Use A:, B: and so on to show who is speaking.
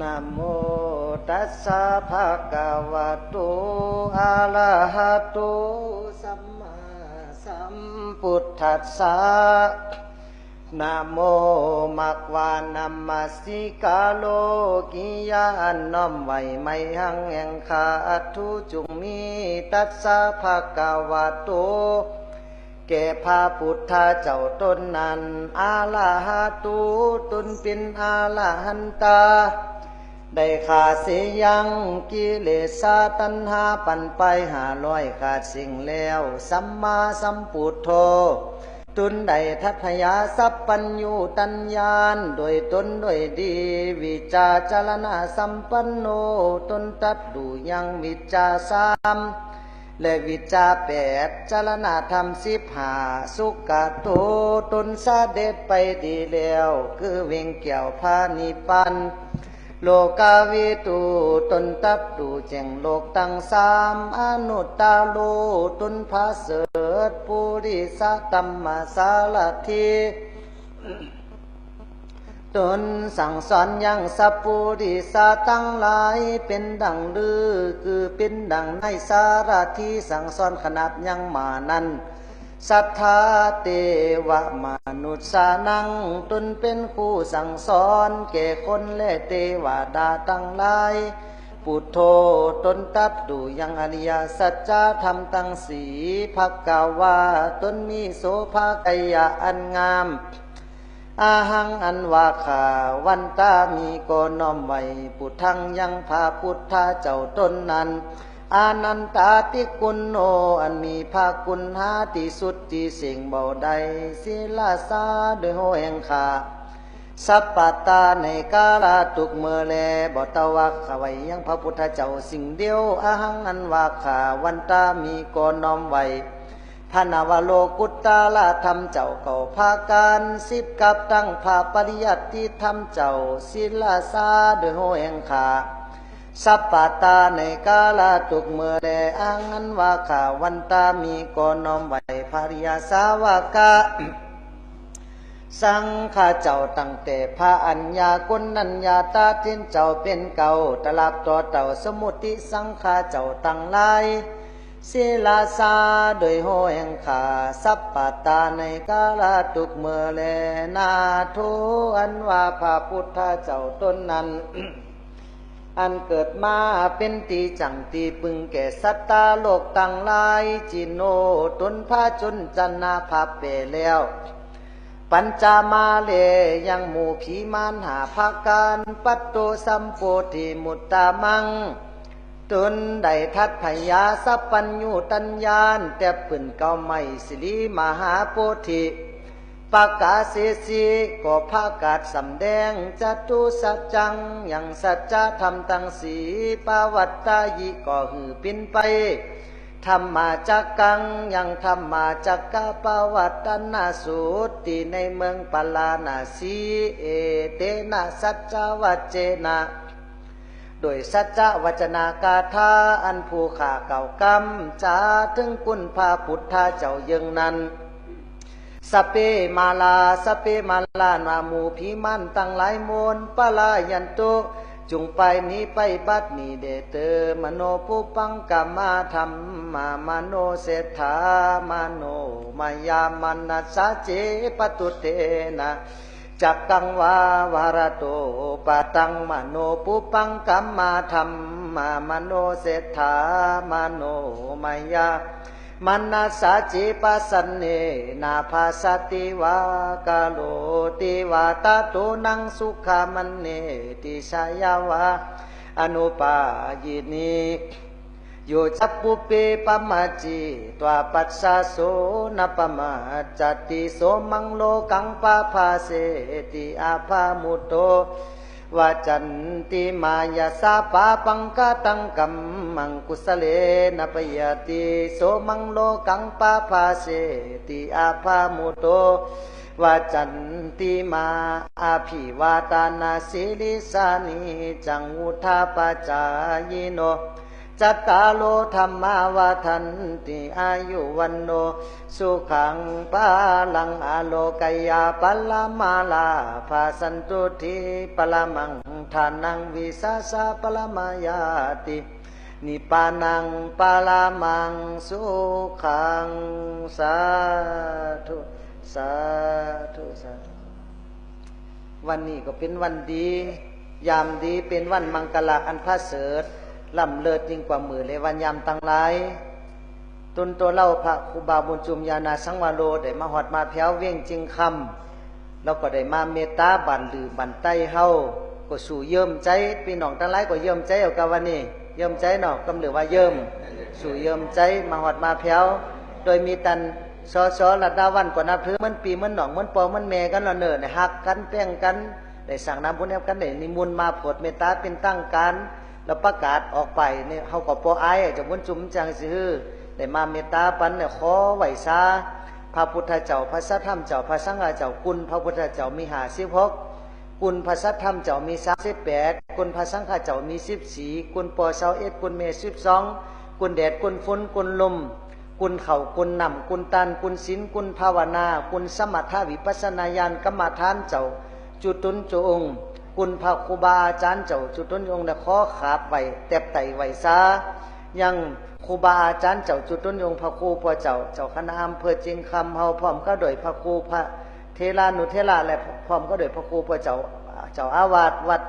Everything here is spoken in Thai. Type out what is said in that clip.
A: นะโมตัสสะภะคะวะโต อะระหะโต สัมมาสัมพุทธัสสะนะโมมักวานัมมาสิกาโลกิยานน้อมไว้ไม่หังแห่งขาทุจุงมีตัสสะภะคะวะโตแก่พระพุทธเจ้าตนนั้นอาลาหาตูตุนเป็นอาลาหันตา ได้ขาดเสียยังกิเลสาตัณหาปันไปหาลอยขาดสิ่งแล้วสัมมาสัมพุทโธตุนได้ทัพยาสัพปัญญูตัญญาณโดยตนโดยดี วิจาจารณะสัมปันโนตนตัดดูยังวิจาสามและวิจาแปดจารณธรรมสิบหาสุกะโตตนสาเด็จไปดีแล้ว คือเวงเกี่ยวพานิปัน โลกาวิตูตนตัดดูแจงโลกตั้งสามอนุตตาโลตุนพาเสดปุริสตัมมาสารทีตนสั่งสอนยังสัพปุริสาตั้งหลายเป็นดังลือ คือเป็นดังในสารทีสั่งสอนขนาดยังมานั้น ศรัทธาเตวะมนุษย์สานังตนเป็นผู้สั่งสอนแก่คนและเทวดาตั้งหลายปุถโธตนตัดดูยังอริยสัจจะธรรมตั้งสีภักกาวาตนมีโสภากายะอันงาม อาหังอันว่าขาวันตามีก็น้อมไว้ ปุถังยังพาพุทธาเจ้าตนนั้น อานันตาติกุณโนอันมีภากุณหาติสุดที่สิ่งเบาใดศิลาสาโดยโหแห่งขาสัพปะตาในกาลาตุกเมื่อแลบอตวักขว้ยังพระพุทธเจ้าสิ่งเดียวอาหังอันว่าขาวันตามีก็น้อมไว้พนาวโลกุตตาลาธรรมเจ้าเก่าภาการสิบกับตั้งภาปริยัติธรรมเจ้าศิลาสาโดยโหแห่งขา สัพปะตาในกาลาตุกเมื่อแดอังอันว่าขาวันตามีกอนอมไหวภริยาสาวกะ สังข้าเจ้าตั้งแต่พระอัญญากุนัญญาตาทินเจ้าเป็นเก่าตลับต่อเต่าสมุติสังข้าเจ้าตั้งหลายศิลาสาโดยโหแห่งขาสัพปะตาในกาลาตุกเมื่อแลนาทุอันว่าพระพุทธเจ้าตนนั้น อันเกิดมาเป็นตีจังตีปึงแก่สัตตาโลกตั้งลายจิโนตนพาจนจันนาภาเปแล้ว ปัญจามาเลยังหมู่ผีมานหาภาการปัตโตสัมโพธิมุตตามังตนได้ทัดพยาสัพปัญญูตัญญาณแต่ปืนเก่าไม่สิริมหาโพธิ ปากาเสสีก็ภากัดสำแดงจัตุสัจจังอย่างสัจจะธรรมตังสีปวัตตายิก็หือปินไปธรรมาจักกังยังธรรมาจักกะปวัตตนาสูติในเมืองปลานาสีเอเตนะสัจจวัจเจนะโดยสัจจะวจนากาธาอันผู้ขาเก่ากรรมจาถึงกุณพาพุทธาเจ้ายังนั้น สเปมาลาสเปมาลานามูพิมันตั้งหลายมนปลายันโตจุงไปนี้ไปบัดนี้เดเตอมโนปุปังกามาธรรมมามโนเศรษฐามโนมายามันนัสเจปตุเตนะจักกังวาวารโตปะตังมโนปุปังกัมมาธรรมมามโนเศรษฐามโนมายา มนัสสะจิปัสสันเนนาภาสติวากาโลติวาตาตุนังสุขามันเนติชายาวาอนุปายินีโยจัปปุเปปมาจิตัวปัสสะโสนปมาจติโสมังโลกังปะภาเสติอาภามุโต วาจันติมายาสาปาปังกตังกัมมังกุสเลนปยติโสมังโลกังปาภาเสติอาภามุโตวาจันติมาอาภิวาตานาสิลิสานิจังอุทาปจายโน จัตตาโลธรรมาวาทันติอายุวันโน สุขังปาลังอโลกยาปลามาลาภาสันตุทิปลามังทานังวิสาสาปรมายาติ นิปานังปลามังสุขังสาธุสาธุสาธุวันนี้ก็เป็นวันดี ยามดีเป็นวันมังกลาอันพระเสริฐ ล่ำเลิศยิ่งกว่ามือเลวันยามตังหลายตุนตัวเล่าพระครูบาบุญจุมยานาสังวาโลได้มาหอดมาแพ้วเวียงจริงคำแล้วก็ได้มาเมตตาบันหรือบันไตเฮาก็สู่เยิ่มใจพี่น้องทั้งหลายก็เยิ่มใจเอากับวันนี้เยิ่มใจเนาะกำหรือว่าเยิ่มสู่เยิ่มใจมาหอดมาแพ้วโดยมีตันซอซอระดาวันกว่านับถือมันปีมันหนองมันปอมันแม่กันละเนินหักกันแป้งกันได้สั่งน้ำบุญแอบกันได้นิมนต์มาโปรดเมตตาเป็นตั้งการ แล้วประกาศออกไปเนี่ยเขาก็ปอไอ้จากบุญจุมจังซื้อได้มาเมตตาปันเนี่ยขอไหวซาพระพุทธเจ้าพระสัทธรรมเจ้าพระสังฆเจ้ากุลพระพุทธเจ้ามีหาสิบหกกุลพระสัทธรรมเจ้ามีสามสิบแปดกุลพระสังฆเจ้ามีสิบสี่กุลปอเสาเอ็ดกุลเมสิบสองกุลแดดกุลฝนกุลลมกุลเข่ากุลนำกุลตันกุลศีลกุลภาวนา กุลสมถาวิปัสสนาญาณกรรมฐานเจ้าจุตุนจุองค์ คุณพระครูบาอาจารย์เจ้าจุตุนยงค์เนี่ยขอขาบไว้แตบไตไว้ซายังครูบาอาจารย์เจ้าจุดต้นยงพระครูผัวเจ้าเจ้าคณะอำเภอจริงคำเฮาพร้อมก็โดยพระครูพระเทลานุเทลาและพร้อมก็โดยพระครูผัวเจ้าเจ้าอาวาสวัด